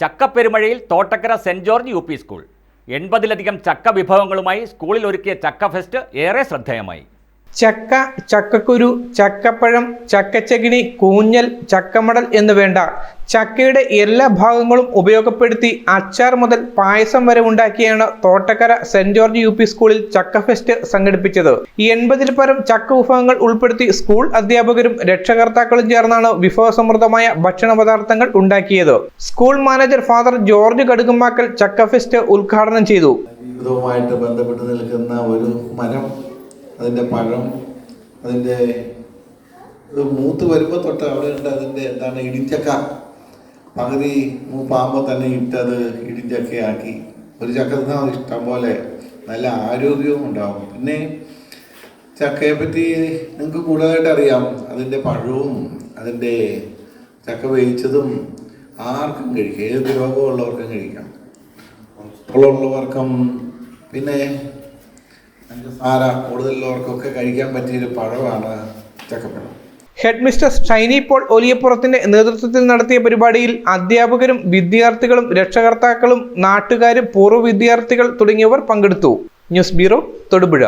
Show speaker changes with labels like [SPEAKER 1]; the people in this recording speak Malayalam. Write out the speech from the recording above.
[SPEAKER 1] ചക്കപ്പെരുമഴയിൽ തോട്ടക്കര സെന്റ് ജോർജ് യു സ്കൂൾ. എൺപതിലധികം ചക്ക വിഭവങ്ങളുമായി സ്കൂളിൽ ഒരുക്കിയ ചക്ക ഫെസ്റ്റ് ഏറെ ശ്രദ്ധേയമായി.
[SPEAKER 2] ചക്ക ചക്കക്കുരു ചക്കപ്പഴം ചക്കച്ചകിണി കൂഞ്ഞൽ ചക്കമടൽ എന്ന് വേണ്ട. ചക്കയുടെ എല്ലാ ഭാഗങ്ങളും ഉപയോഗപ്പെടുത്തി അച്ചാർ മുതൽ പായസം വരെ ഉണ്ടാക്കിയാണ് Thottakkara saint George U P സ്കൂളിൽ ചക്ക ഫെസ്റ്റ് സംഘടിപ്പിച്ചത്. എൺപതിൽ പരം ചക്ക വിഭവങ്ങൾ ഉൾപ്പെടുത്തി സ്കൂൾ അധ്യാപകരും രക്ഷകർത്താക്കളും ചേർന്നാണ് വിഭവസമൃദ്ധമായ ഭക്ഷണ പദാർത്ഥങ്ങൾ ഉണ്ടാക്കിയത്. School manager father George Kadukumakkal ചക്ക ഫെസ്റ്റ് ഉദ്ഘാടനം ചെയ്തു.
[SPEAKER 3] ബന്ധപ്പെട്ട് നിൽക്കുന്ന ഒരു മരം അതിന്റെ പഴം അതിന്റെ മൂത്ത് വരുമ്പോൾ തൊട്ട് അവിടെ ഉണ്ട് അതിന്റെ എന്താണ് ഇടിഞ്ചക്ക പകുതി മൂപ്പാകുമ്പോൾ തന്നെ ഇട്ടത് ഇടിഞ്ചക്കയാക്കി ഒരു ചക്ക തിന്നാൽ ഇഷ്ടം പോലെ നല്ല ആരോഗ്യവും ഉണ്ടാവും. പിന്നെ ചക്കയെ പറ്റി നിങ്ങൾക്ക് കൂടുതലായിട്ട് അറിയാം. അതിന്റെ പഴവും അതിന്റെ ചക്ക വേവിച്ചതും ആർക്കും കഴിക്കാം. ഏത് രോഗമുള്ളവർക്കും കഴിക്കാം. ഉള്ളവർക്കും പിന്നെ സാര കൂടുതലുള്ളവർക്കൊക്കെ കഴിക്കാൻ പറ്റിയൊരു പഴമാണ് ചക്കപ്പഴം.
[SPEAKER 2] ഹെഡ് മിസ്റ്റർ ഷൈനി പോൾ ഒലിയപ്പുറത്തിന്റെ നേതൃത്വത്തിൽ നടത്തിയ പരിപാടിയിൽ അധ്യാപകരും വിദ്യാർത്ഥികളും രക്ഷകർത്താക്കളും നാട്ടുകാരും പൂർവ വിദ്യാർത്ഥികൾ തുടങ്ങിയവർ പങ്കെടുത്തു. News bureau Thodupuzha.